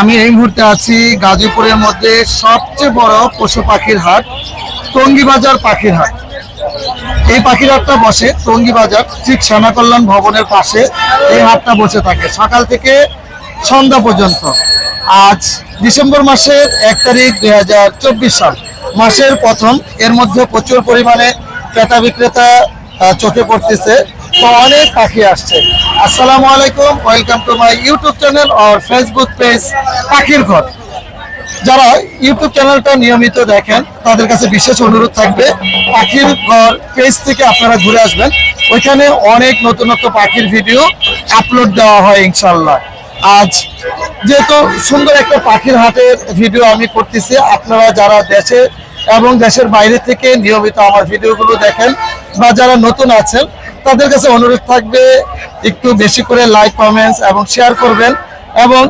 আমি এই মুহূর্তে আছি গাজীপুরের মধ্যে সবচেয়ে বড় পশু পাখির হাট, টঙ্গী বাজার পাখির হাট। এই পাখির হাটটা বসে, টঙ্গী বাজার, ঠিক সেনা কল্যাণ ভবনের পাশে এই হাটটা বসে থাকে। সকাল থেকে সন্ধ্যা পর্যন্ত। আজ ডিসেম্বর মাসের এক তারিখ দুই হাজার চব্বিশ সাল। মাসের প্রথম, এর মধ্যে প্রচুর পরিমাণে ক্রেতা বিক্রেতা চোখে পড়তেছে। অনেক পাখি আসছে। আসসালামু আলাইকুম welcome to my YouTube channel R Facebook page পাখির ঘর। যারা ইউটিউব চ্যানেলটা নিয়মিত দেখেন, তাদের কাছে বিশেষ অনুরোধ থাকবে, পাখির ঘর পেজ থেকে আপনারা ঘুরে আসবেন। ওইখানে অনেক নতুন নতুন পাখির ভিডিও আপলোড দেওয়া হয় ইনশাল্লাহ আজ যেহেতু সুন্দর একটা পাখির হাটের ভিডিও আমি করতেছি, আপনারা যারা দেশে এবং দেশের বাইরে থেকে নিয়মিত আমার ভিডিওগুলো দেখেন বা যারা নতুন আছেন তাদের কাছে অনুরোধ থাকবে, একটু বেশি করে লাইক কমেন্টস এবং শেয়ার করবেন। এবং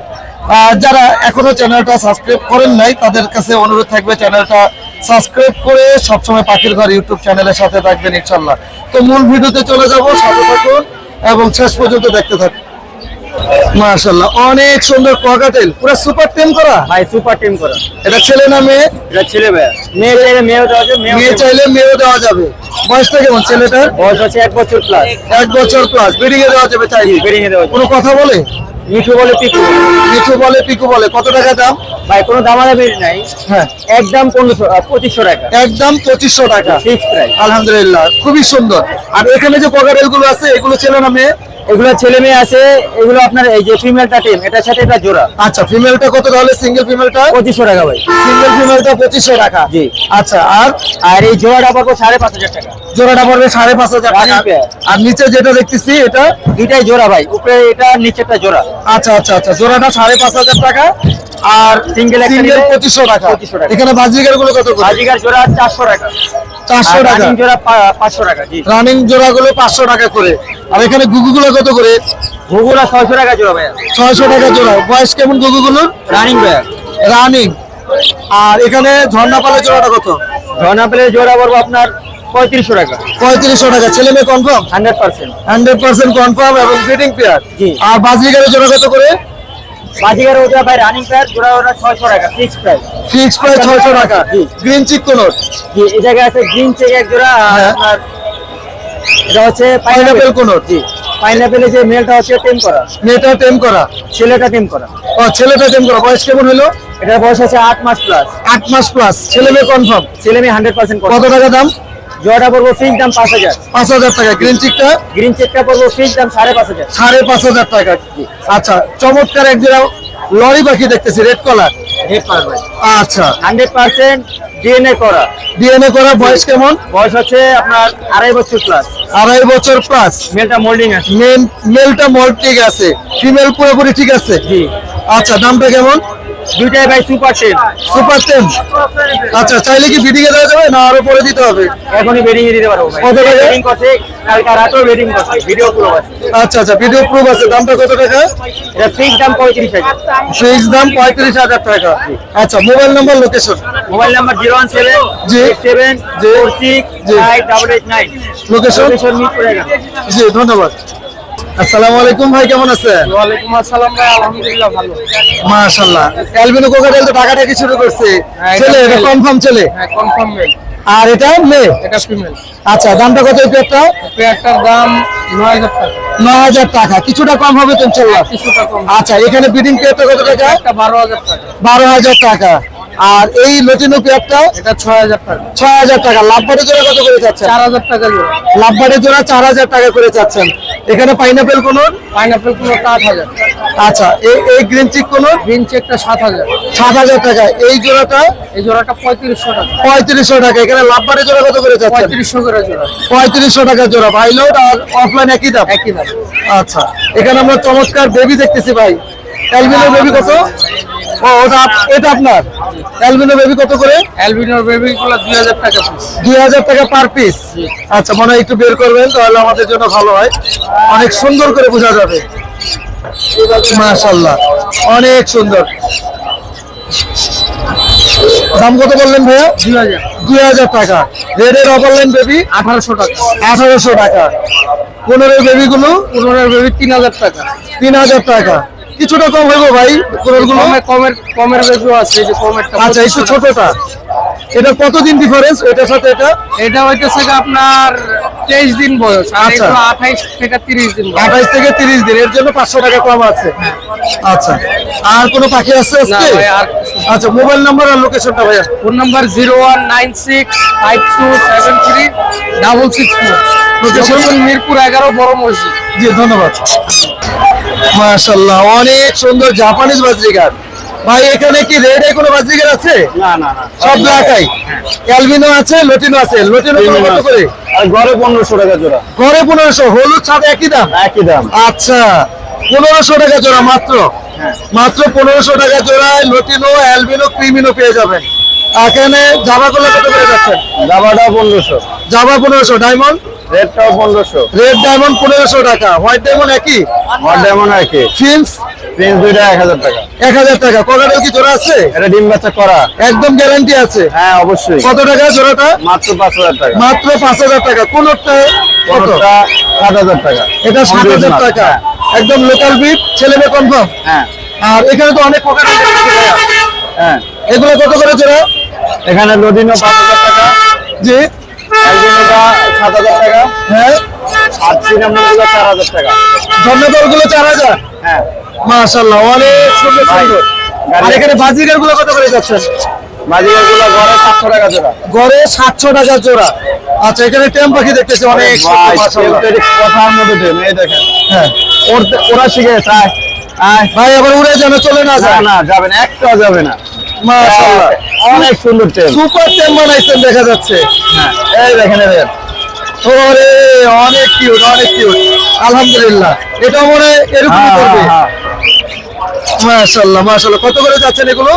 যারা এখনও চ্যানেলটা সাবস্ক্রাইব করেন নাই, তাদের কাছে অনুরোধ থাকবে চ্যানেলটা সাবস্ক্রাইব করে সবসময় পাখির ঘর ইউটিউব চ্যানেলের সাথে থাকবেন ইনশাল্লাহ। তো মূল ভিডিওতে চলে যাব, সাথে থাকুন এবং শেষ পর্যন্ত দেখতে থাকুন। মাশাল্লাহ অনেক সুন্দর পুরো সুপার টেম করা? ভাই সুপার টিম করা। এটা ছেলে না মেয়ে? এটা ছেলে ভাইয়া মেয়ে চাইলে মেয়েও দেওয়া যাবে মেয়ে চাইলে মেয়েও দেওয়া যাবে। বয়সটা কেমন ছেলেটার? বয়স হচ্ছে এক বছর প্লাস এক বছর প্লাস ব্রিডিং এ দেওয়া যাবে চাইলে। দেওয়া কোনো কথা বলে? মিঠু বলে পিকু। মিঠু বলে পিকু বলে কত টাকা দাম? ভাই কোনো দামাদামি নাই। হ্যাঁ। একদম পনেরোশো পঁচিশশো টাকা। একদম পঁচিশশো টাকা। ফিক্স প্রাইস আলহামদুলিল্লাহ খুবই সুন্দর। আর এখানে যে পকেটেলগুলো আছে এগুলো ছেলে না মেয়ে? এগুলো ছেলে মেয়ে আছে এগুলো আপনার এই যে ফিমেলটা টিম এটার সাথে এটা জোড়া। আচ্ছা ফিমেলটা কত তাহলে সিঙ্গেল ফিমেলটা পঁচিশশো টাকা ভাই। সিঙ্গেল ফিমেলটা পঁচিশশো টাকা। জি। আচ্ছা আর? আর এই জোড়াটা পড়বে সাড়ে পাঁচ হাজার টাকা। জোড়াটা পড়বে সাড়ে পাঁচ হাজার টাকা। আর নিচে যেটা দেখতেছি এটা? দুইটাই জোড়া ভাই উপরে এটা নিচেরটা জোড়া। আচ্ছা আচ্ছা আচ্ছা জোড়াটা সাড়ে পাঁচ হাজার টাকা। আর সিঙ্গেল পঁচিশশো টাকা। 2500 টাকা। এখানে বাজিকারগুলো কত করে? বাজিকার জোড়া চারশো টাকা। চারশো আর টাকা। জোড়া জি। রানিং জোড়া গুলো পাঁচশো টাকা করে। আর এখানে গুগু গুলো কত করে? ছয়শো টাকা জোড়া টাকা বয়স কেমন গুগু গুলোর রানিং ভাইয়া। রানিং আর এখানে ঝর্ণা পালের জোড়াটা কত? ঝর্ণা পেলে জোড়া পড়ব আপনার পঁয়ত্রিশশো টাকা। পঁয়ত্রিশশো টাকা। ছেলে মেয়ে confirm hundred percent hundred percent confirm এবং ব্রিডিং পেয়ার আর বাজিগারের জোড়া কত করে? বাজিকার ওটা ভাই রানিং প্লেয়ার জোড়া ওটা ছয়শো টাকা ফিক্স প্রাইস ফিক্স প্রাইস ছয়শো টাকা। গ্রিন চিক কোনোর জি এই জায়গায় আছে গ্রিন চেক এক জোড়া হ্যাঁ। আপনার এটা হচ্ছে পাইনাপেল পাইনাপেল জি পাইনাপেলে যে মেলটা হচ্ছে টেম করা। মেয়েটা টেম করা? ছেলেটা টেম করা। ও ছেলেটা টেম করা। বয়স কেমন হলো? এটার বয়স হচ্ছে আট মাস প্লাস আট মাস প্লাস ছেলে মেয়ে কনফার্ম ছেলে মেয়ে হান্ড্রেড পার্সেন্ট কত টাকা দাম? পড়ব ফিক্স দাম পাঁচ হাজার। পাঁচ হাজার টাকা গ্রিন চিকটা গ্রিন চেকটা পড়ব ফিক্স দাম সাড়ে পাঁচ হাজার। সাড়ে পাঁচ হাজার টাকা। আচ্ছা চমৎকার এক জোড়া লরি পাখি দেখতেছি রেড কলার রেড পার ভাই আচ্ছা হান্ড্রেড পার্সেন্ট ডিএনএ করা। ডিএনএ করা বয়স কেমন? বয়স হচ্ছে আপনার আড়াই বছর প্লাস আড়াই বছর প্লাস মেলটা মোল্ডিং আছে। মেল মেলটা ঠিক আছে। ফিমেল পুরোপুরি ঠিক আছে? জি। আচ্ছা দামটা কেমন? দুইটাই ভাই সুপার টেন সুপার টেন আচ্ছা চাইলে কি বিডিং এ দেওয়া যাবে না আরও পরে দিতে হবে? এখনই বেডিং এ দিতে পারব ভাই। কত টাকা? বেডিং করছে কালকে রাতেও বেডিং করছে ভিডিও পুরো আছে। আচ্ছা আচ্ছা ভিডিও প্রুফ আছে। দামটা কত টাকা? এটা ফিক্স দাম পঁয়ত্রিশ হাজার। ফিক্স দাম পঁয়ত্রিশ হাজার টাকা। আচ্ছা mobile number location mobile number zero one seven জি। সেভেন জি। ফোর সিক্স জি। Five double eight nine location location Mirpur এগারো জি ধন্যবাদ। আসসালামু আলাইকুম ভাই কেমন আছেন? ওয়ালাইকুম আসসালাম ভাই আলহামদুলিল্লাহ ভালো। মাশাআল্লাহ। অ্যালবিনো কোকাটেল তো টাকা টাকি শুরু করছে। হ্যাঁ, এটা এটা। কনফার্ম ছেলে? হ্যাঁ কনফার্ম মেল আর এটা এটা ফিমেল আচ্ছা দামটা কত এই পেয়ারটা পেয়ারটার দাম নয় হাজার টাকা। নয় হাজার টাকা। কিছুটা কম হবে তো ইনশাল্লাহ কিছুটা কম আচ্ছা এখানে বিডিং পেয়ারটা কত টাকা? বারো হাজার টাকা। বারো হাজার টাকা। আর এই লটিনো পেয়ারটা? এটা ছয় হাজার টাকা। ছয় হাজার টাকা। লাভবাটের জোড়া কত করে চার হাজার টাকা জোড়া। লাভবাটের জোড়া চার হাজার টাকা করে যাচ্ছেন। এখানে পাইনাপেল কোন পাইনাপেল কোনোটা আট হাজার। আচ্ছা এই এই গ্রিন চিক কোন গ্রিন চেকটা সাত হাজার। সাত হাজার টাকা। এই জোড়াটা? এই জোড়াটা পঁয়ত্রিশশো টাকা। পঁয়ত্রিশশো টাকা। এখানে লাভবারের জোড়া কত করে যাচ্ছে পঁয়ত্রিশশো করে জোড়া। পঁয়ত্রিশশো টাকা জোড়া। ভাই লোড আর অফলাইন একই দাম? একই দাম। আচ্ছা এখানে আমরা চমৎকার বেবি দেখতেছি ভাই। অ্যালবিনো বেবি কত? ও ওটা এটা আপনার? অ্যালবিনো বেবি কত করে? অ্যালবিনোর বেবি গুলো দুই হাজার টাকা পিস দুই হাজার টাকা পার পিস আচ্ছা মনে হয় একটু বের করবেন তাহলে আমাদের জন্য ভালো হয়। অনেক সুন্দর করে বোঝা যাবে। মাশাল্লাহ অনেক সুন্দর। দাম কত বললেন ভাইয়া? দুই হাজার। দুই হাজার টাকা। রেডের অপারলাইন বেবি আঠারোশো টাকা। আঠারোশো টাকা। পনেরো বেবিগুলো পনেরোর বেবি তিন হাজার টাকা। তিন হাজার টাকা। কিছুটা কম হইব ভাই কোরআনগুলো? কমের কমের বেজও আছে এই যে কমেরটা আচ্ছা একটু ছোটটা এটা কতদিন ডিফারেন্স এটার সাথে এটা? এটা হইতেছে যে আপনার তেইশ দিন বয়স আর আচ্ছা। আঠাইশ থেকে তিরিশ দিন। আঠাইশ থেকে তিরিশ দিন এর জন্য পাঁচশো টাকা কম আছে। আচ্ছা আর কোনো পাখি আছে না আজকে? ভাই আর আচ্ছা মোবাইল নাম্বার আর লোকেশনটা ভাইয়া। Phone number zero one nine six five two seven three double six four. Location Mirpur এগারো বড় মসজিদ। জি ধন্যবাদ। মাশাল্লাহ অনেক সুন্দর জাপানিজ বাজরিগার। ভাই এখানে কি রেড কোনো বাজরিগার আছে? না না না। সব ব্ল্যাকাই অ্যালবিনো আছে লটিনো আছে? লটিনো কত করে? আর ঘরে পনেরোশো টাকা জোড়া। ঘরে পনেরোশো হলুদ ছাদ একই দাম? একই দাম। আচ্ছা পনেরোশো টাকা জোড়া মাত্র? মাত্র পনেরোশো টাকা জোড়ায় লটিনো অ্যালবিনো ক্রিমিনো পেয়ে যাবেন। এখানে জামাগুলো কত করে যাচ্ছেন জামাটা পনেরোশো। জামা পনেরোশো ডায়মন্ড রেডটাও পনেরোশো। রেড ডায়মন্ড পনেরোশো টাকা হোয়াইট ডায়মন্ড একই? আমার যেমন একই। ফিন্স প্রিন্স দুইটা এক হাজার টাকা। এক হাজার টাকা ককাটেল কি জোড়া আছে? এটা ডিম বাচ্চা করা। একদম গ্যারান্টি আছে? হ্যাঁ অবশ্যই। কত টাকা জোড়াটা? মাত্র পাঁচ হাজার টাকা। মাত্র পাঁচ হাজার টাকা কোনটা কোনটা সাত হাজার টাকা। এটা সাত হাজার টাকা। একদম লোকাল বিট ছেলে মেয়ে কনফার্ম হ্যাঁ। আর এখানে তো অনেক ককাটেল হ্যাঁ। এগুলো কত করে জোড়া? এখানে লদিনো পাঁচ হাজার টাকা। জি। একদিনটা সাত হাজার টাকা। হ্যাঁ। আর সিনেমাগুলো চার হাজার টাকা। ঝর্ণাদল চার হাজার? হ্যাঁ। মাশাল্লাহ অনেক সুন্দর সুন্দর। আর এখানে বাজিগার কত করে যাচ্ছেন বাজিগারগুলো ঘরে সাতশো টাকা জোড়া। গড়ে সাতশো টাকা জোড়া। আচ্ছা এখানে টেম পাখি দেখতেছি অনেক কথার মধ্যে টেম, এই দেখেন। হ্যাঁ। ওর- শিখে আয় আয়। ভাই আবার উড়ে যেন চলে না না যায় না যাবে না একটাও যাবে না। মাশাআল্লাহ। অনেক সুন্দর টেম সুপার টেম বানাইছেন দেখা যাচ্ছে। হ্যাঁ। এই দেখেন এই ওরে অনেক কিউট অনেক কিউট আলহামদুলিল্লাহ। এটা মনে এরকমই হ্যাঁ, করবে। হ্যাঁ, মাশাআল্লাহ মাশাআল্লাহ। কত করে যাচ্ছেন এগুলো?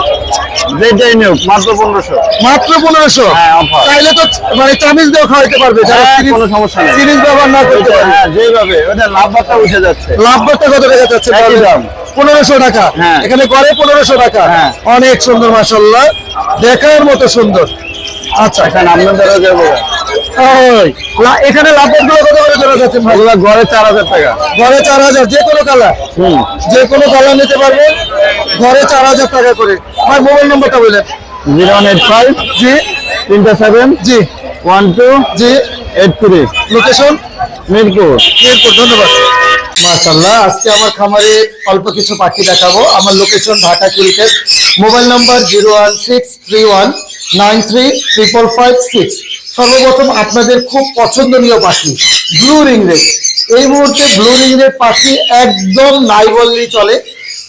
যেটাই নিয়োগ মাত্র পনেরোশো। মাত্র পনেরোশো? হ্যাঁ, offer। চাইলে তো মানে চামিজ দিয়েও খাওয়াইতে পারবে যারা কোনো সমস্যা নেই। সিরিজ ব্যবহার না করতে পারবে। হ্যাঁ যেভাবে ওটা লাভবারটা উঠে যাচ্ছে। লাভবারটা কত টাকা যাচ্ছে দাম। পনেরোশো টাকা। হ্যাঁ। এখানে গড়ে পনেরোশো টাকা। হ্যাঁ। অনেক সুন্দর মাসাল্লাহ দেখার মতো সুন্দর। আচ্ছা। এখানে ওই, এখানে লাভবাদগুলো কত করে চলে যাচ্ছে ভাই? ওগুলো ঘরে চার হাজার টাকা। ঘরে চার হাজার যে কোনো কালার হুম। যে কোনো কালার নিতে পারবেন ঘরে চার হাজার টাকা করে। আমার মোবাইল নম্বরটা বললেন জিরো ওয়ান এইট ফাইভ জি। তিনটা সেভেন জি। ওয়ান টু জি। Eight three location Mirpur. Mirpur ধন্যবাদ। মাশাল্লাহ আজকে আমার খামারে অল্প কিছু পাখি দেখাবো। আমার location Dhaka cricket mobile number zero one six three one nine three triple five six. সর্বপ্রথম আপনাদের খুব পছন্দনীয় পাখি ব্লু রিংরেট এই মুহূর্তে ব্লু রিংরেট পাখি একদম নাই বললেই চলে।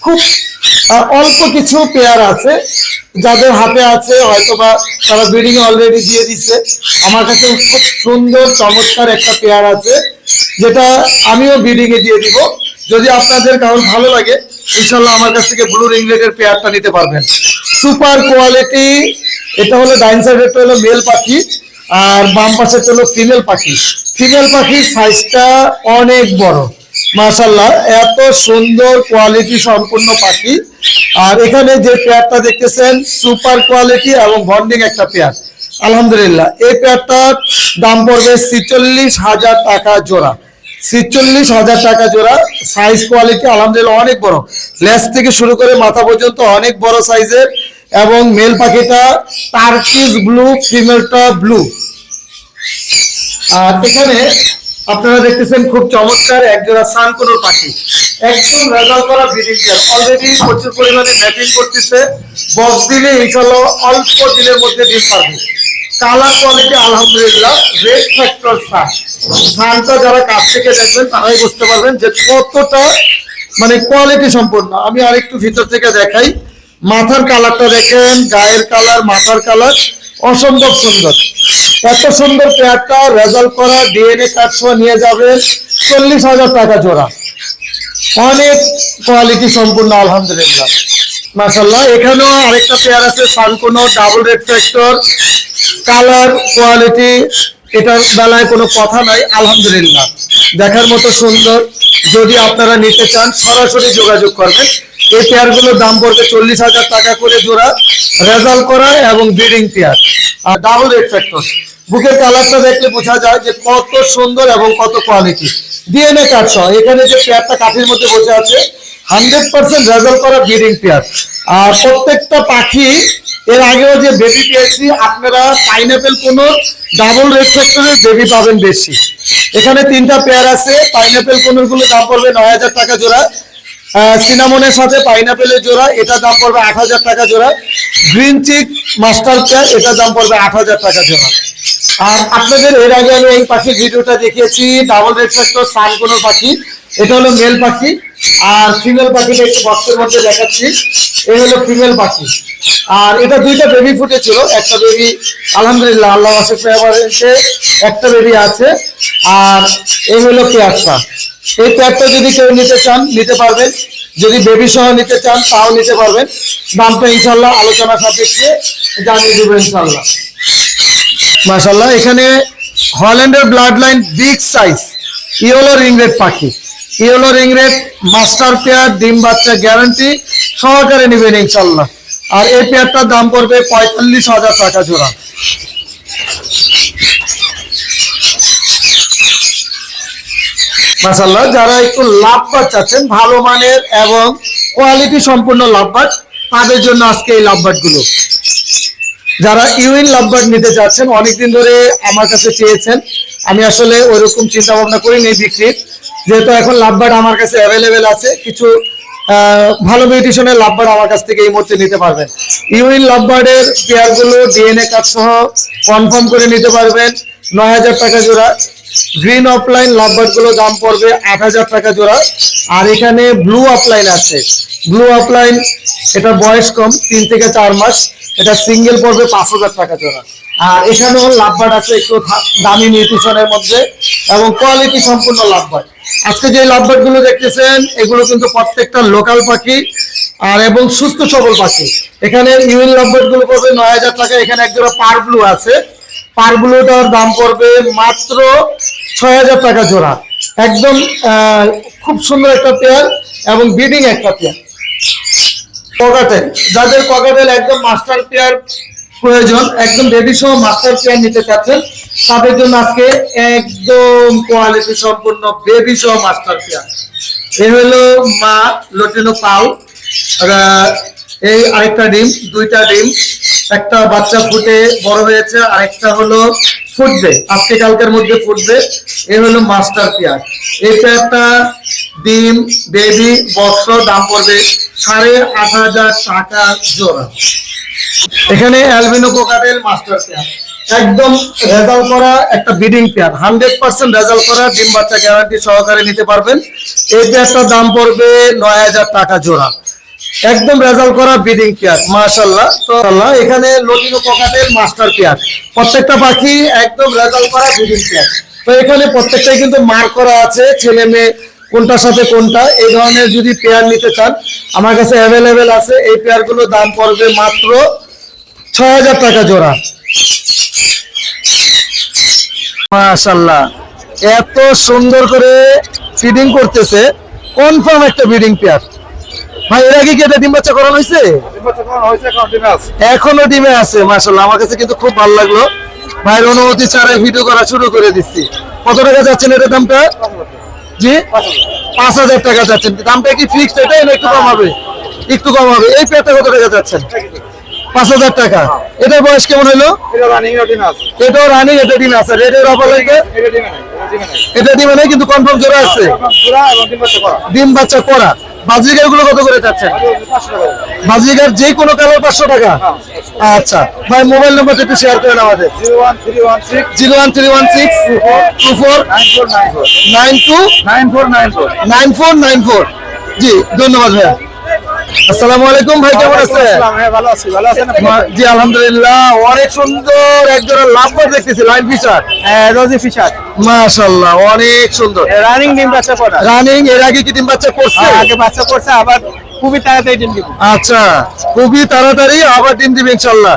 খুব অল্প কিছু পেয়ার আছে, যাদের হাতে আছে, হয়তোবা তারা ব্রিডিং অলরেডি দিয়ে দিচ্ছে আমার কাছে খুব সুন্দর, চমৎকার একটা পেয়ার আছে, যেটা আমিও ব্রিডিং এ দিয়ে দিব। যদি আপনাদের কারণ ভালো লাগে, ইনশাল্লাহ আমার কাছ থেকে ব্লু রিংলেটের পেয়ারটা নিতে পারবেন। সুপার কোয়ালিটি এটা হলো ডাইন সাইডেরটা হলো মেল পাখি, আর বাম পাশেরটা হলো ফিমেল পাখি। ফিমেল পাখির সাইজটা অনেক বড় মাশাল্লাহ এত সুন্দর কোয়ালিটি সম্পূর্ণ পাখি। আর এখানে যে পেয়ারটা দেখতেছেন সুপার কোয়ালিটি এবং বন্ডিং একটা পেয়ার। আলহামদুলিল্লাহ, এই পেয়ারটার দাম পড়বে ছিচল্লিশ হাজার টাকা জোড়া। ছিচল্লিশ হাজার টাকা জোড়া সাইজ কোয়ালিটি আলহামদুলিল্লাহ অনেক বড়। লেস থেকে শুরু করে মাথা পর্যন্ত অনেক বড় সাইজের এবং মেল পাখিটা টার্কিস ব্লু ফিমেলটা ব্লু আর এখানে আপনারা দেখতেছেন খুব চমৎকার একজোড়া সানকুনোর পাখি। একদম রেজাল্ট করা ব্রিডিং পেয়ার অলরেডি প্রচুর পরিমাণে ব্যাটিং করতেছে। বক্স দিলে ইনশাল্লাহ অল্প দিনের মধ্যে ডিম পারবে। কালার কোয়ালিটি আলহামদুলিল্লাহ রেড ফ্যাক্টর সান সানটা যারা কাছ থেকে দেখবেন, তারাই বুঝতে পারবেন যে কতটা মানে কোয়ালিটি সম্পূর্ণ আমি আরেকটু ভিতর থেকে দেখাই। মাথার কালারটা দেখেন, গায়ের কালার মাথার কালার অসম্ভব সুন্দর। এত সুন্দর পেয়ারটা রেজাল্ট করা ডিএনএ সহ নিয়ে যাবেন। চল্লিশ হাজার টাকা জোড়া। অনেক কোয়ালিটি সম্পূর্ণ, আলহামদুলিল্লাহ। মাশাল্লাহ এখানেও আরেকটা পেয়ার আছে সানকোনো double red factor colour quality এটার বেলায় কোনো কথা নাই, আলহামদুলিল্লাহ। দেখার মতো সুন্দর, যদি আপনারা নিতে চান, সরাসরি যোগাযোগ করবেন। এই পেয়ারগুলোর দাম পড়বে চল্লিশ হাজার টাকা করে জোড়া, রেজাল্ট করা এবং ব্রিডিং পেয়ার আর ডাবল রেড ফ্যাক্টর বুকের কালারটা দেখলে বোঝা যায় যে কত সুন্দর এবং কত কোয়ালিটি ডিএনএ কার্ড সহ। এখানে যে পেয়ারটা কাঠির মধ্যে বসে আছে হান্ড্রেড পার্সেন্ট রেজাল্ট করা ব্রিডিং পেয়ার। আর প্রত্যেকটা পাখি, এর আগেও যে বেবি পেয়েছি, আপনারা পাইনাপেল কোনো ডাবল রেড ফ্যাক্টরের বেবি পাবেন বেশি। এখানে তিনটা পেয়ার আছে পাইনাপেল কোনোরগুলো দাম পড়বে নয় হাজার টাকা জোড়া। সিনামনের সাথে পাইনাপেলের জোড়া, এটা দাম পড়বে আট হাজার টাকা জোড়া। গ্রিন চিক মাস্টার পেয়ার এটার দাম পড়বে আট হাজার টাকা জোড়া। আর আপনাদের এর আগে আমি এই পাখির ভিডিওটা দেখিয়েছি ডাবল রেড ফ্যাক্টর সান কোনো পাখি। এটা হলো মেল পাখি, আর ফিমেল পাখিটা একটু বক্সের মধ্যে দেখাচ্ছি। এই হলো ফিমেল পাখি। আর এটা দুইটা বেবি ফুটেছিল একটা বেবি আলহামদুলিল্লাহ, আল্লাহ আশেখ ফেভারেন্সে একটা বেবি আছে। আর এই হলো পেয়ারটা। এই পেয়ারটা যদি কেউ নিতে চান, নিতে পারবেন। যদি বেবি সহ নিতে চান, তাও নিতে পারবেন। দামটা ইনশাল্লাহ আলোচনা সাপেক্ষে জানিয়ে দেবো ইনশাল্লাহ মাশাল্লাহ এখানে হল্যান্ডের blood line big size yellow ring red পাখি। ইয়েলো রিংরেড মাস্টার পেয়ার ডিম বাচ্চা গ্যারান্টি সহকারে নেবেন ইনশাল্লাহ আর এই পেয়ারটার দাম পড়বে পঁয়তাল্লিশ হাজার টাকা জোড়া। মাশাল্লাহ যারা একটু লাভবাদ চাচ্ছেন, ভালো মানের এবং কোয়ালিটি সম্পূর্ণ লাভবাদ তাদের জন্য আজকে এই লাভবাদগুলো যারা ইউইন লাভবার্ড নিতে চাচ্ছেন অনেকদিন ধরে আমার কাছে চেয়েছেন। আমি আসলে ওইরকম চিন্তা ভাবনা করিনি বিক্রির। যেহেতু এখন লাভবার্ড আমার কাছে অ্যাভেলেবেল আছে, কিছু ভালো মিউটিশনের লাভবার্ড আমার কাছ থেকে এই মুহূর্তে নিতে পারবেন। ইউইন লাভবার্ডের পেয়ারগুলো ডিএনএ কার্ড সহ কনফার্ম করে নিতে পারবেন। নয় হাজার টাকা জোড়া গ্রিন অফলাইন লাভবার্ডগুলো দাম পড়বে আট হাজার টাকা জোড়া। আর এখানে ব্লু অফলাইন আছে। ব্লু অফলাইন এটা বয়স কম, তিন থেকে চার মাস। এটা সিঙ্গেল পড়বে পাঁচ হাজার টাকা জোড়া। আর এখানেও লাভবার্ড আছে একটু দামি নিউট্রিশনের মধ্যে এবং কোয়ালিটি সম্পূর্ণ লাভবার্ড আজকে যে লাভবার্ডগুলো দেখতেছেন, এগুলো কিন্তু প্রত্যেকটা লোকাল পাখি আর এবং সুস্থ সবল পাখি। এখানে ইউএন লাভবার্ডগুলো পড়বে নয় হাজার টাকা, এখানে একজোড়া পার ব্লু আছে। পারগুলোটার দাম পড়বে মাত্র ছয় হাজার টাকা জোড়া। একদম খুব সুন্দর একটা পেয়ার এবং বিডিং একটা পেয়ার ককাটেল যাদের ককাটেল একদম মাস্টার পেয়ার প্রয়োজন, একদম বেবি সহ মাস্টার পেয়ার নিতে চাচ্ছেন, তাদের জন্য আজকে একদম কোয়ালিটি সম্পূর্ণ বেবি সহ মাস্টার পেয়ার এ হলো মা লটিনো পাউ এই আরেকটা ডিম, দুইটা ডিম। একটা বাচ্চা ফুটে বড় হয়েছে, আরেকটা হলো ফুটবে। আজকে কালকের মধ্যে ফুটবে। এ হলো মাস্টার পেয়ার। এই পেয়ারটা ডিম, বেবি, বক্স, দাম পড়বে সাড়ে আট হাজার টাকা জোড়া। এখানে অ্যালবিনো কোকাটেল মাস্টার পেয়ার। একদম রেজাল্ট করা একটা breeding pair. Hundred percent result করা ডিম বাচ্চা গ্যারান্টি সহকারে নিতে পারবেন। এই পেয়ারটার দাম পড়বে নয় হাজার টাকা জোড়া। একদম রেজাল্ট করা বিডিং পেয়ার মাশাল্লাহ তো আল্লাহ এখানে লটিনো কোকাটেল মাস্টার পেয়ার প্রত্যেকটা পাখি একদম রেজাল্ট করা বিডিং পেয়ার তো এখানে প্রত্যেকটাই কিন্তু মার করা আছে, ছেলে মেয়ে কোনটার সাথে কোনটা, এই ধরনের যদি পেয়ার নিতে চান, আমার কাছে অ্যাভেলেবেল আছে। এই পেয়ারগুলো দাম পড়বে মাত্র ছয় হাজার টাকা জোড়া। মাশাল্লাহ এত সুন্দর করে ফিডিং করতেছে। কনফার্ম একটা ব্রিডিং পেয়ার ভাই এর আগে কি এটা ডিম বাচ্চা করানো হয়েছে? এখনও ডিমে আছে। মাশাল্লাহ আমার কাছে কিন্তু খুব ভালো লাগল। ভাইয়ের অনুমতি ছাড়াই ভিডিও করা শুরু করে দিচ্ছি। কত টাকা যাচ্ছেন এটার দামটা? জি? পাঁচ হাজার টাকা যাচ্ছেন। দামটা কি ফিক্সড এটাই না একটু কম হবে? একটু কম হবে। এই পেয়ারটা কত টাকা যাচ্ছেন? পাঁচ হাজার টাকা। এটার বয়স কেমন হলো? এটাও রানিং এটা ডিম আছে। অফার লাগে এটা ডিমে নেই কিন্তু কনফার্ম জোড়া আছে। ডিম বাচ্চা করা। গুলো কত করে যাচ্ছেন বাজরিকার যে কোনো কালার পাঁচশো টাকা? আচ্ছা ভাই মোবাইল নাম্বারটা একটু শেয়ার করেন আমাদের। Zero one three one six two four nine two nine four nine four. জি ধন্যবাদ ভাইয়া। আসসালামু আলাইকুম ভাই কেমন আছেন? জি আলহামদুলিল্লাহ অনেক সুন্দর একজোড়া লাভবার দেখতেছি লাইন ফিশার রোজি ফিশার মাশাল্লাহ অনেক সুন্দর। রানিং ডিম বাচ্চা করা রানিং এর আগে কি ডিম বাচ্চা করছে? আগে বাচ্চা করছে আবার খুবই তাড়াতাড়ি ডিম দিব। আচ্ছা খুবই তাড়াতাড়ি আবার ডিম দিবে ইনশাল্লাহ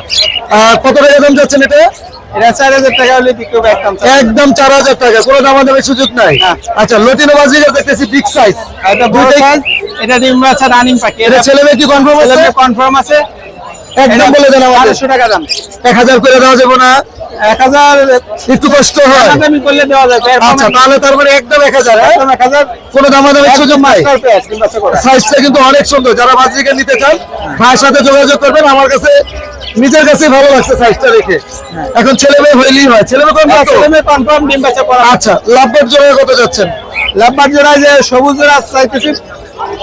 আহ, কত টাকা দাম যাচ্ছেন এটা একদম চার হাজার। টাকা কোনো দামাদামের সুযোগ নাই। না। আচ্ছা লটিনো বাজিটা দেখতেছি বিগ সাইজ এটা এটা ডিম বাচ্চা রানিং পাখি। এটা ছেলে মেয়ে কি কনফার্ম আছে? কনফার্ম আছে। একদম বলে দেন বারোশো টাকা দাম। এক হাজার করে দেওয়া যাবে না। এক হাজার একটু কষ্ট হয়। দামি করলে দেওয়া যাবে আচ্ছা তাহলে তার মানে একদম এক হাজার হ্যাঁ? এক হাজার। কোনো দামাদামের সুযোগ নাই। সাইজটা কিন্তু অনেক সুন্দর। যারা বাজরিকে নিতে চান ভাইয়ের সাথে যোগাযোগ করবেন। আমার কাছে নিজের কাছে ভালো লাগছে সাইজটা দেখে। এখন ছেলে মেয়ে হইলেই হয়। ছেলে মেয়ে কোন আর ছেলে মেয়ে কনফার্ম ডিম বাচ্চা আচ্ছা লাভবার জোড়া কত যাচ্ছেন? লাভবার জোড়া যে সবুজ জোড়া চাইতেছি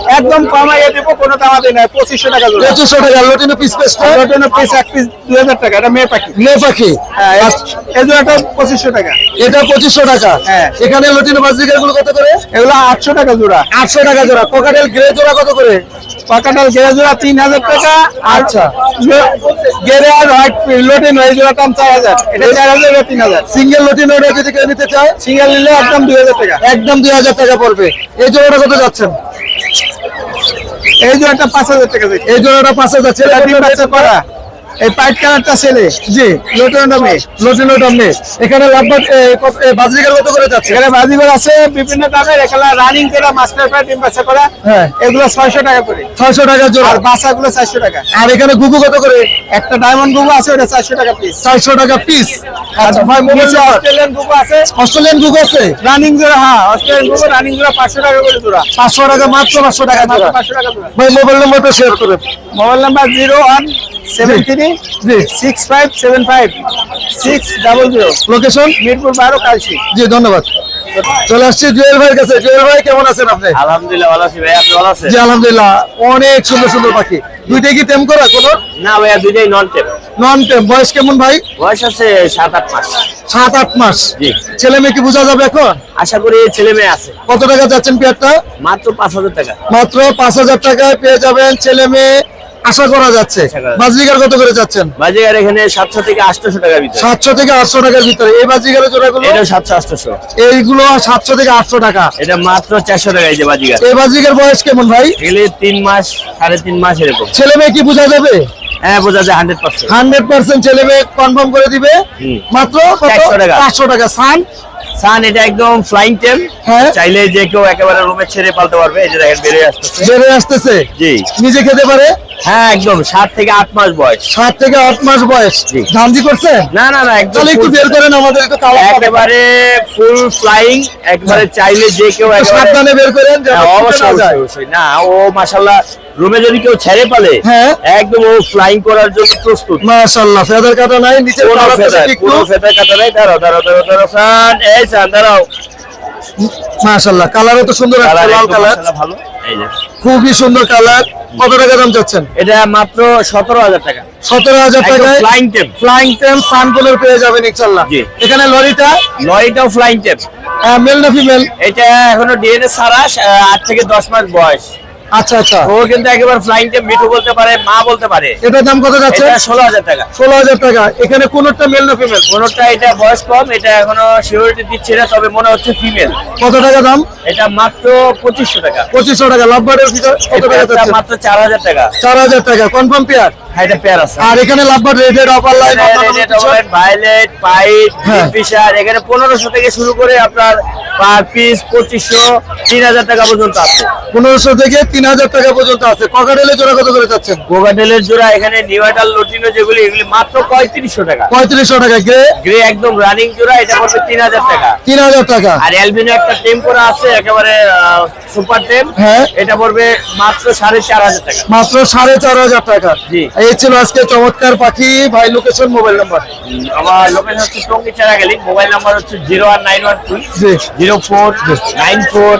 একদম কমাইয়ে দেবো কোনো দামাতে নাই পঁচিশশো টাকা জোড়া। পঁচিশশো টাকা লটিনো পিস পেস্টটা ওটার পিস এক পিস দুই হাজার টাকা এটা মেয়ে পাখি। মেয়ে পাখি? হ্যাঁ আচ্ছা, এই- এই জোড়াটা পঁচিশশো টাকা। এটা পঁচিশশো টাকা? হ্যাঁ। এখানে লটিনো বাজরিকারগুলো কত করে? এগুলো আটশো টাকা জোড়া। আটশো টাকা জোড়া। কোকাটেল গ্রে জোড়া কত করে? পাকাটাল গেরা জোড়া তিন হাজার টাকা আচ্ছা। গেরে আর হোয়াইট লোটেন ওই জোড়া দাম চার হাজার। এটা চার হাজার তিন হাজার। সিঙ্গেল লটিনো ওটা যদি কেউ নিতে চায়? সিঙ্গেল নিলে একদম দুই হাজার টাকা। একদম দুই হাজার টাকা পড়বে। এই জোড়াটা কত যাচ্ছেন? এই জোড়াটা পাঁচ হাজার টাকা এই জোড়াটা পাঁচ হাজার ছেলে বাচ্চা করা। এই পাইট কালারটা ছেলে জি লোটেনটা মেয়ে লটিনো টামনে এখানে কত করে যাচ্ছে? এখানে আছে বিভিন্ন দামের এখানে রানিং করা মাস্টার ডিম করা হ্যাঁ। এগুলো ছয়শো টাকা করে। ছয়শো টাকা জোড়া। আর বাচ্চাগুলো চারশো টাকা। আর এখানে গুগু কত করে? একটা ডায়মন্ড গুগু আছে ওটা চারশো টাকা পিস চারশো টাকা পিস আচ্ছা ভাই মোবাইল অস্ট্রেলিয়ান গুগু আছে। অস্ট্রেলিয়ান গুগু আছে? রানিং জোড়া হ্যাঁ অস্ট্রেলিয়ান গুগু রানিং জোড়া পাঁচশো টাকা করে জোড়া। পাঁচশো টাকা মাত্র পাঁচশো টাকা জোড়া। পাঁচশো টাকা ভাই মোবাইল নাম্বারটা শেয়ার করেন mobile number zero one seven three six five seven five six double zero location Mirpur বারো কালসি জি ধন্যবাদ। চলে আসছি জুয়েল ভাইয়ের কাছে। জুয়েল ভাই কেমন আছেন আপনি? আলহামদুলিল্লাহ ভালো আছি ভাই আপনি ভালো আছেন? জি আলহামদুলিল্লাহ। অনেক সুন্দর সুন্দর পাখি। দুইটাই কি টেম করা কোনো? না ভাইয়া দুইটাই নন টেপ নন টেম বয়স কেমন ভাই? বয়স আছে সাত আট মাস। সাত আট মাস। জি। ছেলে মেয়ে কি বোঝা যাবে এখন? আশা করি ছেলে মেয়ে আছে। কত টাকা যাচ্ছেন পেয়ারটা? মাত্র পাঁচ হাজার টাকা। মাত্র পাঁচ হাজার টাকায় পেয়ে যাবেন ছেলে মেয়ে আশা করা যাচ্ছে। বাজরিকার কত করে যাচ্ছেন বাজার এখানে সাতশো থেকে আটশোশো টাকার ভিতরে। সাতশো থেকে আটশো টাকার ভিতরে। এই বাজিগারের জোড়াগুলো? এটা সাতশো আটশোশো। এইগুলো সাতশো থেকে আটশো টাকা। এটা মাত্র চারশো টাকা এই যে বাজিগার। এই বাজিকের বয়স কেমন ভাই? এলে তিন মাস সাড়ে তিন মাস এরকম। ছেলে মেয়ে কি বোঝা যাবে? হ্যাঁ বোঝা যায় হান্ড্রেড পার্সেন্ট। হান্ড্রেড পার্সেন্ট ছেলে মেয়ে কনফার্ম করে দিবে। মাত্র 400 টাকা। পাঁচশো টাকা। সান সান এটা একদম ফ্লাইং টেম হ্যাঁ। চাইলে যে কেউ একেবারে রুমে ছেড়ে পালতে পারবে। এই যে দেখেন বেরিয়ে আসতেছে। বেড়ে আসতেছে? জি। নিজে খেতে পারে? হ্যাঁ একদম। সাত থেকে আট মাস বয়স। সাত থেকে আট মাস বয়স। ধান্দি করছে? না না না একদম একটু বের করেন আমাদের একটু একেবারে ফুল ফ্লাইং একবারে চাইলে যে কেউ সাবধানে বের করেন হ্যাঁ, অবশ্যই। অবশ্যই, না ও মাশাল্লাহ রুমে যদি কেউ ছেড়ে পালে হ্যাঁ। একদম ও ফ্লাইং করার জন্য প্রস্তুত। মাশাআল্লাহ ফেদার কাটা নাই নিচে কোনো ফেদার কোনো ফেদার কাটা নাই দাঁড়াও দাঁড়াও দাঁড়াও দাঁড়াও সান এই সান দাঁড়াও। মাশাআল্লাহ কালারও তো সুন্দর একটা লাল কালার। ভালো এই যে। খুবই সুন্দর কালার কত টাকা দাম চাচ্ছেন? এটা মাত্র সতেরো হাজার টাকা। সতেরো হাজার টাকায় ফ্লাইং টেপ ফ্লাইং টেম সানকুলার পেয়ে যাবেন ইনশাল্লাহ জি। এখানে লরিটা? লরিটাও ফ্লাইং টেপ মেল না ফিমেল এটা এখনও ডিএনএ ছাড়া আহ, আট থেকে দশ মাস বয়স। আচ্ছা আচ্ছা। ও কিন্তু একেবারে ফ্লাইং মিঠু বলতে পারে মা বলতে পারে। এটার দাম কত যাচ্ছে? এটা ষোলো হাজার টাকা। ষোলো হাজার টাকা। এখানে কোনটা মেল না ফিমেল কোনটা এটা বয়স কম এটা এখনও দিচ্ছে না তবে মনে হচ্ছে ফিমেল কত টাকা দাম? এটা মাত্র পঁচিশশো টাকা। পঁচিশশো টাকা। লাভবারের ভিতর কত টাকা যাচ্ছে? মাত্র চার হাজার টাকা। চার হাজার টাকা। Confirm pair? হ্যাঁ এটা পেয়ার আছে। আর এখানে লাভবার লাইন ভায়োলেট। ফিশার এখানে পনেরোশো থেকে শুরু করে আপনার পার পিস পঁচিশশো তিন হাজার টাকা পর্যন্ত আছে। পনেরোশো থেকে তিন হাজার টাকা পর্যন্ত আছে। ককাটেলে জোড়া কত করে যাচ্ছেন গোগাটেলের জোড়া এখানে নিউয়াটাল লটিনো যেগুলি এগুলি মাত্র পঁয়ত্রিশশো টাকা। পঁয়ত্রিশশো টাকা গ্রে গ্রে একদম রানিং জোড়া এটা পড়বে তিন হাজার টাকা। তিন হাজার টাকা। আর অ্যালবিনো একটা টেম করা আছে একেবারে সুপার টেম হ্যাঁ। এটা পড়বে মাত্র সাড়ে চার হাজার টাকা। মাত্র সাড়ে চার হাজার টাকা। জি। এই ছিল আজকে চমৎকার পাখি। ভাই লোকেশন মোবাইল নাম্বার আমার লোকেশন হচ্ছে টঙ্গি চারা গেলি মোবাইল নাম্বার হচ্ছে zero one nine one two zero four nine four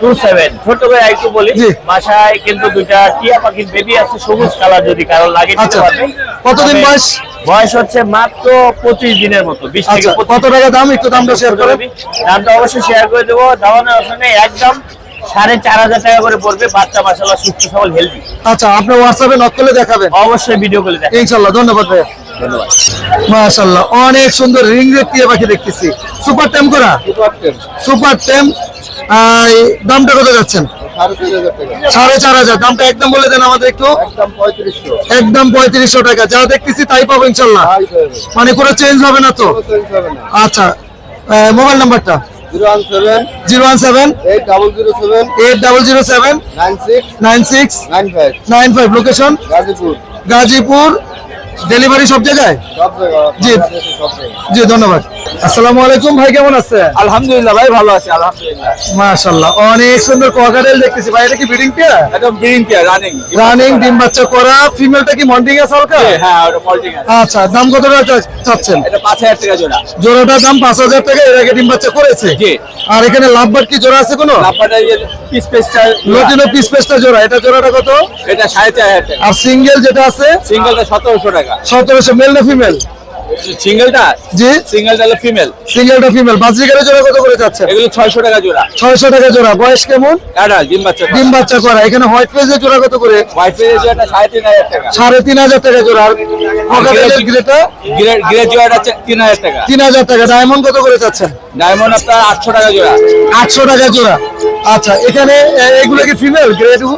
two seven. ছোট করে একটু বলি বাসায় কিন্তু দুইটা টিয়া পাখির বেবি আছে সবুজ কালার যদি কারও লাগে আচ্ছা। পারবে। কতদিন বয়স? বয়স হচ্ছে মাত্র পঁচিশ দিনের মতো বিশ থেকে আচ্ছা কত টাকা দাম? একটু দামটা শেয়ার করেন। দামটা অবশ্যই শেয়ার করে দেবো। দাওয়ানোর ওখানে একদম সাড়ে চার হাজার টাকা করে পড়বে বাচ্চা মাসাল্লাহ সুস্থ সবল হেলদি আচ্ছা আপনি হোয়াটসঅ্যাপে নক করলে দেখাবেন। অবশ্যই ভিডিও করে ইনশাল্লাহ ধন্যবাদ ভাই ধন্যবাদ। মাশাল্লাহ অনেক সুন্দর রিং রেট দিয়ে পাখি দেখতেছি। সুপার টেম করা? সুপার টেম দামটা কত যাচ্ছেন? সাড়ে চার হাজার। দামটা একদম বলে দেন আমাদের একটু। একদম পঁয়ত্রিশশো টাকা। যা দেখতেছি তাই পাবো ইনশাল্লাহ। মানে কোনো চেঞ্জ হবে না তো? আচ্ছা। মোবাইল নাম্বারটা zero one seven. Eight double zero seven. Nine six. Nine five. Location Gazipur. Delivery সব জায়গায়? জি। জি ধন্যবাদ। আসসালামু আলাইকুম ভাই কেমন আছেন? আলহামদুলিল্লাহ ভাই ভালো আছে আলহামদুলিল্লাহ। মাশাআল্লাহ অনেক সুন্দর কোয়াকাটেল দেখতেছি ভাই এটা কি ব্রিডিং পেয়ার? একদম গ্রিন পেয়ার রানিং। রানিং ডিম বাচ্চা করা ফিমেলটা কি মন্টিং আছে হালকা? হ্যাঁ ওটা ফল্টিং আছে। আচ্ছা দাম কত টাকা চাচ্ছেন? এটা পাঁচ হাজার টাকা জোড়া। জোড়াটার দাম পাঁচ হাজার টাকা এর আগে ডিম বাচ্চা করেছে? জি। আর এখানে লাভবার্ড কি জোড়া আছে কোনো? এই পিস পেসটা লটিনো পিস পেস্টা জোড়া এটা জোড়াটা কত? এটা সাড়ে চার হাজার টাকা। আর সিঙ্গেল যেটা আছে? সিঙ্গেলটা সতেরোশো টাকা। সতেরোশো মেল না ফিমেল সিঙ্গেলটা জি। সিঙ্গেলটা হলো ফিমেল সিঙ্গেলটা ফিমেল বাজিকারের জোড়া কত করে যাচ্ছে? এগুলো ছয়শো টাকা জোড়া। ছয়শো টাকা জোড়া। বয়স কেমন? ডিম বাচ্চা ডিম বাচ্চা করা। এখানে হোয়াইট ফেজের জোড়া কত করে? হোয়াইট ফেজের জোড়াটা সাড়ে তিন হাজার টাকা। টাকা জোড়া। আর কোকাটেলের গ্রেটা গ্রে জোড়াটা হচ্ছে তিন হাজার টাকা। তিন হাজার টাকা। ডায়মন্ড কত করে চাচ্ছেন ডায়মন্ড আপনার আটশো টাকা জোড়া। আটশো টাকা জোড়া। আচ্ছা এখানে এগুলো কি ফিমেল গ্রেটু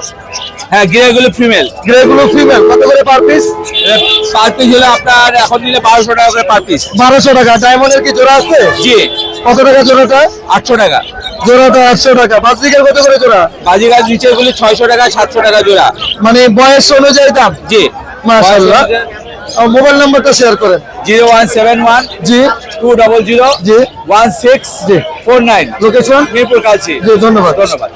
হ্যাঁ গ্রে গুলো ফিমেল গ্রেগুলো ফিমেল কত করে পার পিস পার পিস হলে আপনার এখন নিলে বারোশো টাকা করে পার পিস বারোশো টাকা ডায়মন্ডের কি জোড়া আছে? জি। কত টাকা জোড়াটা? আটশো টাকা। জোড়াটা আটশো টাকা। বাজিকার কত করে জোড়া? বাজিগাছ নিচের গুলি ছয়শো টাকা সাতশো টাকা জোড়া। মানে বয়স অনুযায়ী দাম? জি। মাশাআল্লাহ। মোবাইল নাম্বারটা শেয়ার করেন। জিরো ওয়ান সেভেন ওয়ান জি। টু ডবল জিরো জি। ওয়ান সিক্স জি। Four nine. Location Mirpur Kalshi. জি ধন্যবাদ। ধন্যবাদ।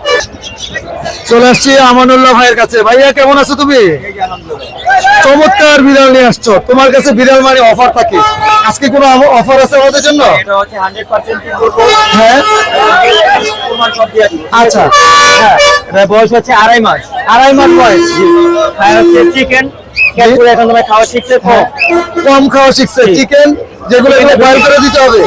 চলে আসছি আমানুল্লাহ ভাইয়ের কাছে। ভাইয়া কেমন আছো তুমি? চমৎকার বিড়াল নিয়ে আসছো। তোমার কাছে বিড়াল মানে অফার থাকে। আজকে কোনো অফার আছে আমাদের জন্য? হ্যাঁ। আচ্ছা। হ্যাঁ। বয়স হচ্ছে আড়াই মাস। আড়াই মাস বয়স। চিকেন হ্যাঁ, কম খাওয়া শিখছে। চিকেন যেগুলো বয়েল করে দিতে হবে।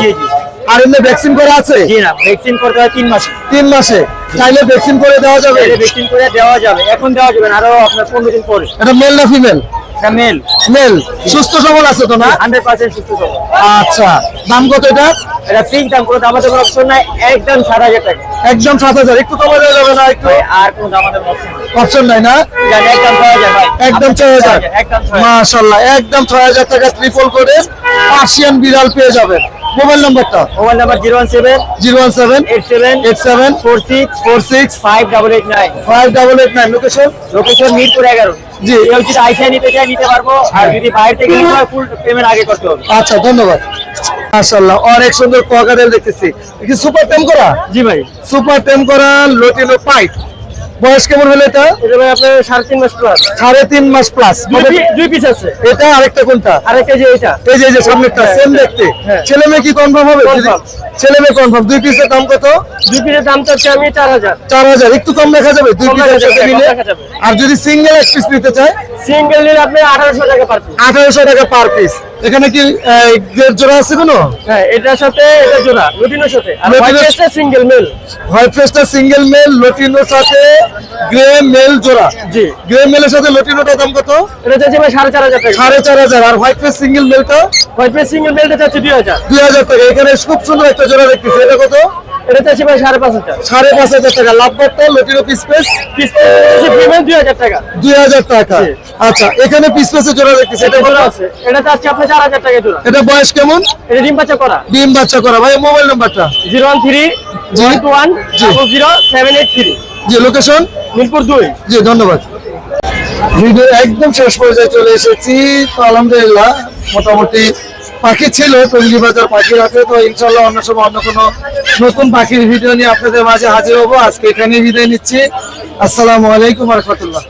আর এমনি ভ্যাকসিন করা আছে? জি না ভ্যাকসিন করতে হয় তিন মাসে। তিন মাসে? চাইলে ভ্যাকসিন করে দেওয়া যাবে? ভ্যাকসিন করে দেওয়া যাবে। এখন দেওয়া যাবে না আরও আপনার পনেরো দিন পরে। এটা মেল না ফিমেল এটা মেল মেল সুস্থ সবল আছে তো না? হান্ড্রেড পার্সেন্ট সুস্থ সবল। আচ্ছা। দাম কত এটা? এটা ফিক্স দাম কোনো দামাতে কোনো অপশন নাই। একদম সাত হাজার টাকা। একদম সাত হাজার। একটু কমে দেওয়া যাবে না একটু? আর কোনো দামাতে অপশন অপশন নাই না? একদম ছয় হাজার ভাই। একদম ছয় হাজার। একদম টাকা ট্রিপল করে পার্সিয়ান বিড়াল পেয়ে যাবেন। মোবাইল নাম্বারটা mobile number zero one seven zero one seven eight seven eight seven four six four six five double eight nine five double eight nine location location Mirpur এগারো। জি। কেউ যদি আইসা নিতে চায় নিতে পারব আর যদি বাইরে থেকে নিতে হয় ফুল পেমেন্ট আগে করতে হবে। আচ্ছা ধন্যবাদ। মাশাল্লাহ অনেক সুন্দর কোয়াকাটেল দেখতেছি। কি সুপার টেম করা জি ভাই। সুপার টেম করা লোটিনো পাইপ বয়স কেমন হলো এটা? এটা ভাই আপনার সাড়ে তিন মাস প্লাস সাড়ে তিন মাস প্লাস দুই পিস আছে। এটা আরেকটা কোনটা? আরেকটা যে এটা এই যে এই সামনেরটা হ্যাঁ, সেম হ্যাঁ, দেখতে। ছেলে মেয়ে কি কনফার্ম হবে। ছেলে মেয়ে কনফার্ম দুই পিসের দাম কত? দুই পিসের দাম চাচ্ছি আমি চার হাজার। চার হাজার একটু কম দেখা যাবে দুই পিসের সাথে নিলে। আর যদি সিঙ্গেল এক পিস নিতে চায়? সিঙ্গেল নিলে আপনি আঠারোশো টাকা পার পিস আঠারোশো টাকা পার পিস এখানে কি জোড়া আছে কোনো? হ্যাঁ এটার সাথে এটা জোড়া লুটিনোর সাথে। আর সিঙ্গেল মেল হোয়াইট ফেসটা সিঙ্গেল মেল লোটিনোর সাথে গ্রে মেল জোড়া। জি। গ্রে মেলের সাথে লোটিনোটার দাম কত? এটা চাচ্ছি ভাই সাড়ে চার হাজার টাকা। সাড়ে চার হাজার। আর হোয়াইট ফেস সিঙ্গেল মেলটা হোয়াইট সিঙ্গেল মেলটা চাচ্ছি দুই হাজার। দুই হাজার টাকা। এখানে খুব সুন্দর একটা জোড়া দেখতেছি এটা কত? এটা চাচ্ছি ভাই সাড়ে পাঁচ হাজার। সাড়ে পাঁচ হাজার টাকা। লাভবারটা লোটিনো পিস পেস? পিস ফিমেল দুই হাজার টাকা। দুই হাজার টাকা। আচ্ছা এখানে পিস জোড়া দেখতেছি এটা এটা কত আছে। এটা চাচ্ছি আপনার চার হাজার টাকা জোড়া। এটা বয়স কেমন? এটা ডিম বাচ্চা করা। ডিম বাচ্চা করা। ভাই মোবাইল নাম্বারটা zero one three. One zero seven eight three জি লোকেশন মিরপুর দুই। জি ধন্যবাদ। ভিডিও একদম শেষ পর্যায়ে চলে এসেছি। তো আলহামদুলিল্লাহ মোটামুটি পাখি ছিল টঙ্গি বাজার পাখির আছে তো ইনশাল্লাহ অন্য সময় অন্য কোনো নতুন পাখির ভিডিও নিয়ে আপনাদের মাঝে হাজির হব। আজকে এখানে বিদায় নিচ্ছি। আসসালামু আলাইকুম রহমতুল্লাহ।